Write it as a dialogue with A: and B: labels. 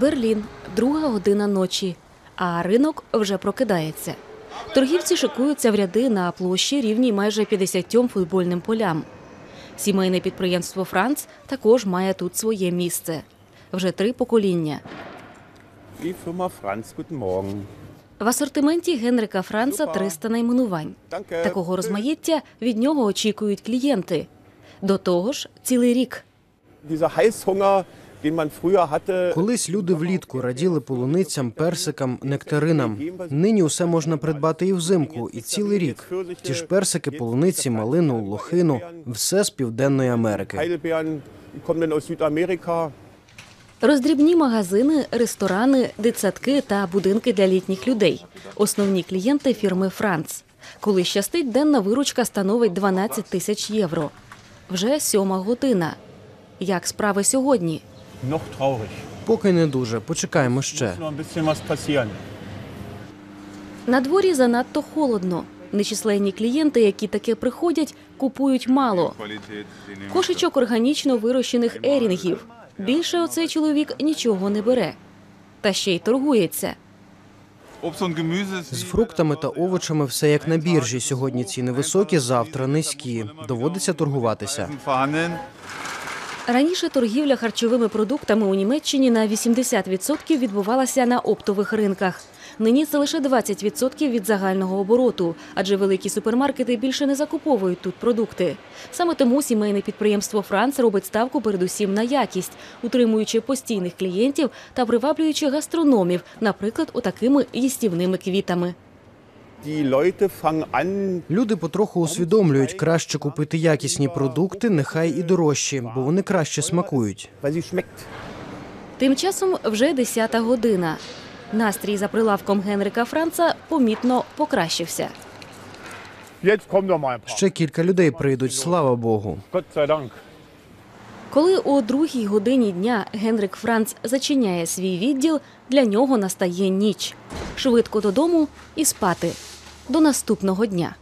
A: Берлін, друга година ночі, а ринок вже прокидається. Торгівці шикуються в ряди на площі рівній майже 50 футбольним полям. Сімейне підприємство Франц також має тут своє місце. Вже три покоління. В асортименті Генрика Франца 300 найменувань. Такого розмаїття від нього очікують клієнти. До того ж, цілий рік.
B: Колись люди влітку раділи полуницям, персикам, нектаринам. Нині усе можна придбати і взимку, і цілий рік. Ті ж персики, полуниці, малину, лохину все з південної Америки.
A: Роздрібні магазини, ресторани, дитсадки та будинки для літніх людей. Основні клієнти фірми Франц. Коли щастить, денна виручка становить 12 тисяч євро. Вже сьома година. Як справи сьогодні?
C: Noch traurig.
B: Поки не дуже. Почекаємо ще.
A: На дворі занадто холодно. Нечисленні клієнти, які таки приходять, купують мало. Кошечок органічно вирощених ерінгів. Більше оцей чоловік нічого не бере. Та ще й торгується.
B: З фруктами та овочами все як на біржі. Сьогодні ціни високі, завтра низькі. Доводиться торгуватися.
A: Раніше торгівля харчовими продуктами у Німеччині на 80% відбувалася на оптових ринках. Нині це лише 20% від загального обороту, адже великі супермаркети більше не закуповують тут продукти. Саме тому сімейне підприємство Франц робить ставку передусім на якість, утримуючи постійних клієнтів та приваблюючи гастрономів, наприклад, отакими їстівними квітами.
B: Люди потроху усвідомлюють, краще купити якісні продукти, нехай і дорожчі, бо вони краще смакують.
A: Тим часом вже 10 година. Настрій за прилавком Генрика Франца помітно покращився.
B: Ще кілька людей прийдуть, слава Богу.
A: Коли о другій годині дня Генрик Франц зачиняє свій відділ, для нього настає ніч. Швидко додому і спати. До наступного дня.